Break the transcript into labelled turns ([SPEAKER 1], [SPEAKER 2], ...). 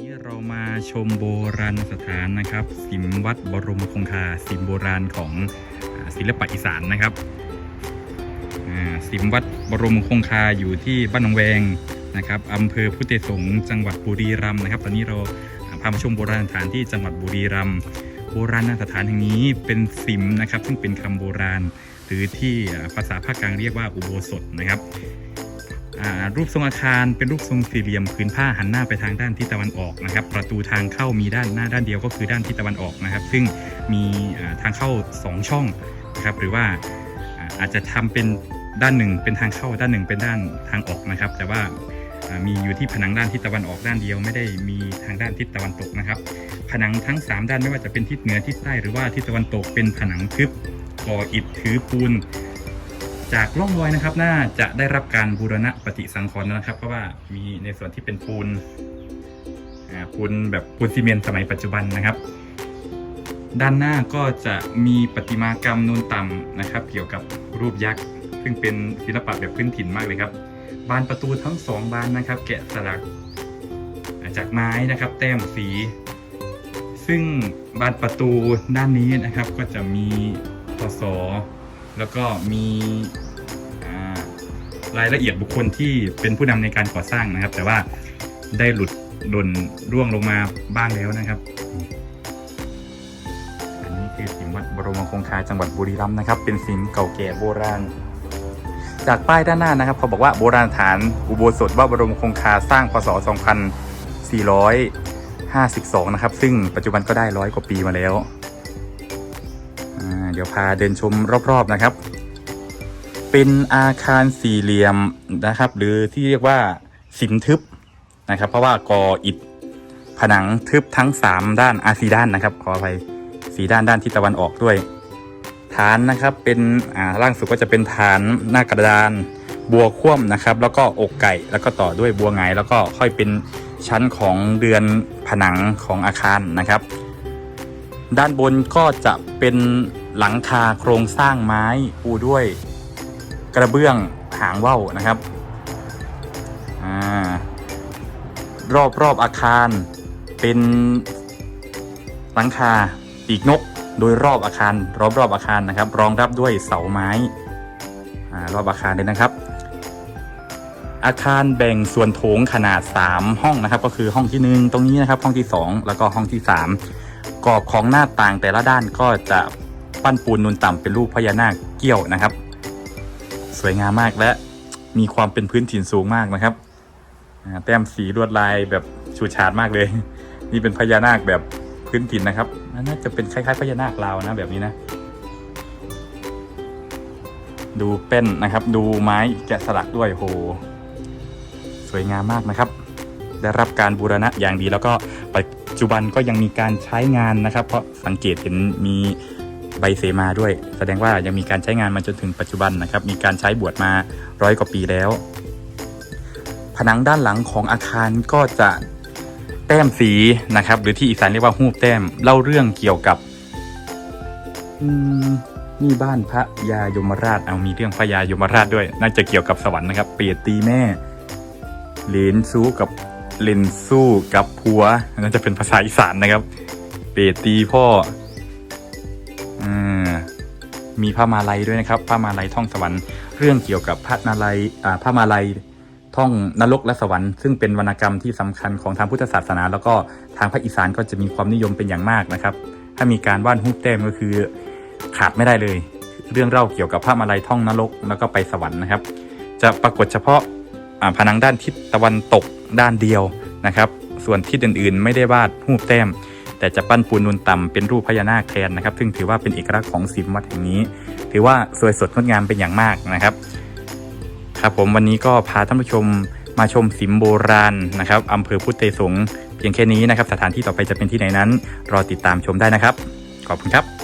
[SPEAKER 1] นี้เรามาชมโบราณสถานนะครับ สิมวัดบรมคงคา สิมโบราณของศิลปะอีสานนะครับสิมวัดบรมคงคาอยู่ที่บ้านหนองแวงนะครับอำเภอพุทธสงฆ์จังหวัดบุรีรัมย์นะครับ ตอนนี้เราพามาชมโบราณสถานที่จังหวัดบุรีรัมย์โบราณสถานแห่งนี้เป็นสิมนะครับ ซึ่งเป็นคำโบราณ หรือที่ภาษาภาคกลางเรียกว่าอุโบสถนะครับ รูปทรงอาคารเป็นรูปทรงสี่เหลี่ยมผืนผ้าหันหน้าไปทางด้านทิศตะวันออกนะครับ ประตูทางเข้ามีด้านหน้าด้านเดียวก็คือด้านทิศตะวันออกนะครับ ซึ่งมีทางเข้า 2 ช่องนะครับหรือว่าอาจจะทำเป็นด้านหนึ่งเป็นทางเข้าด้านหนึ่งเป็นด้านทางออกนะครับ แต่ว่าอ่ามีอยู่ที่ผนังด้านทิศตะวันออกด้านเดียวไม่ได้มีทางด้านทิศตะวันตกนะครับ ผนังทั้ง 3 ด้านไม่ว่าจะเป็นทิศเหนือทิศใต้หรือว่าทิศตะวันตกเป็นผนังทึบก่ออิฐถือปูน จากร่องรอยนะครับ น่าจะได้รับการบูรณะปฏิสังขรณ์นะครับ เพราะว่ามีในส่วนที่เป็นปูนปูนแบบปูนซีเมนต์สมัยปัจจุบันนะครับ ด้านหน้าก็จะมีประติมากรรมนูนต่ำนะครับ เกี่ยวกับรูปยักษ์ซึ่งเป็นศิลปะแบบพื้นถิ่นมากเลยครับ บานประตูทั้งสองบานนะครับ แกะสลักจากไม้นะครับ แต้มสี ซึ่งบานประตูด้านนี้นะครับก็จะมีพศ แล้วก็มีรายละเอียดบุคคลที่เป็นผู้นำในการก่อสร้างนะครับ แต่ว่าได้หลุดหล่นร่วงลงมาบ้างแล้วนะครับ อันนี้คือสิมวัดบรมคงคาจังหวัดบุรีรัมย์นะครับ เป็นสิมเก่าแก่โบราณ จากป้ายด้านหน้านะครับเขาบอกว่าโบราณสถานอุโบสถวัดบรมคงคาสร้างพศ 2452 นะครับ ซึ่งปัจจุบันก็ได้ร้อยกว่าปีมาแล้ว เดี๋ยวพาเดินชมรอบๆนะครับ เป็นอาคารสี่เหลี่ยมนะครับ หรือที่เรียกว่าสินทึบนะครับ เพราะว่ากออิฐผนังทึบทั้ง 3 ด้านอาสีด้านนะครับขออภัยสีด้านด้านทิศตะวันออกด้วย ฐานนะครับเป็นอ่าล่างสุดก็จะเป็นฐานหน้ากระดานบัวคว่ำนะครับ แล้วก็อกไก่แล้วก็ต่อด้วยบัวหงแล้วก็ค่อยเป็นชั้นของเรือนผนังของอาคารนะครับ ด้านบนก็จะเป็น หลังคาโครงสร้างไม้ปูด้วย กระเบื้องหางว่าวนะครับอรอบรอบอาคารเป็นหลังคาปีกนกโดยรอบอาคาร รอบรอบอาคารนะครับ รองรับด้วยเสาไม้อรอบอาคารเลยนะครับ อาคารแบ่งส่วนโถงขนาด 3 ห้องนะครับ ก็คือห้องที่ 1 ตรงนี้นะครับ ห้องที่ 2 แล้วก็ห้องที่ 3 กรอบของหน้าต่างแต่ละด้านก็จะ ปั้นปูนนูนต่ำเป็นรูปพญานาคเกี้ยวนะครับ สวยงามมากและมีความเป็นพื้นถิ่นสูงมากนะครับแต้มสีลวดลายแบบฉูดฉาดมากเลย นี่เป็นพญานาคแบบพื้นถิ่นนะครับน่าจะเป็นคล้ายๆพญานาคลาวนะแบบนี้นะ ดูเป็นนะครับ ดูไม้แกะสลักด้วยโหสวยงามมากนะครับ ได้รับการบูรณะอย่างดีแล้วก็ปัจจุบันก็ยังมีการใช้งานนะครับ เพราะสังเกตเห็นมี ใบเสมาด้วย แสดงว่ายังมีการใช้งานมาจนถึงปัจจุบันนะครับ มีการใช้บวชมาร้อยกว่าปีแล้ว ผนังด้านหลังของอาคารก็จะแต้มสีนะครับ หรือที่อีสานเรียกว่าหูบแต้มเล่าเรื่องเกี่ยวกับนี่บ้านพระยายมราชเอามีเรื่องพระยายมราชด้วย น่าจะเกี่ยวกับสวรรค์นะครับ เปรียตีแม่เหรนสู้กับเลนสู้กับผัวน่าจะเป็นภาษาอีสานนะครับ เปรตตีพ่อ มีผ้ามาลัยด้วยนะครับผ้ามาลัยท่องสวรรค์เรื่องเกี่ยวกับพระนาลัยอ่าผ้ามาลัยท่องนรกและสวรรค์ซึ่งเป็นวรรณกรรมที่สำคัญของทางพุทธศาสนา แล้วก็ทางภาคอีสานก็จะมีความนิยมเป็นอย่างมากนะครับ ถ้ามีการวาดรูปแต้มก็คือขาดไม่ได้เลย เรื่องเล่าเกี่ยวกับผ้ามาลัยท่องนรกแล้วก็ไปสวรรค์นะครับ จะปรากฏเฉพาะผนังด้านทิศตะวันตกด้านเดียวนะครับ ส่วนทิศอื่นๆ ไม่ได้วาดรูปแต้ม แต่จะปั้นปูนนูนต่ำเป็นรูปพญานาคแทนนะครับซึ่งถือว่าเป็นเอกลักษณ์ของสิมวัดแห่งนี้ ถือว่าสวยสดงดงามเป็นอย่างมากนะครับครับผมวันนี้ก็พาท่านผู้ชมมาชมสิมโบราณนะครับอำเภอพุทธเตสงเพียงแค่นี้นะครับ สถานที่ต่อไปจะเป็นที่ไหนนั้น รอติดตามชมได้นะครับ ขอบคุณครับ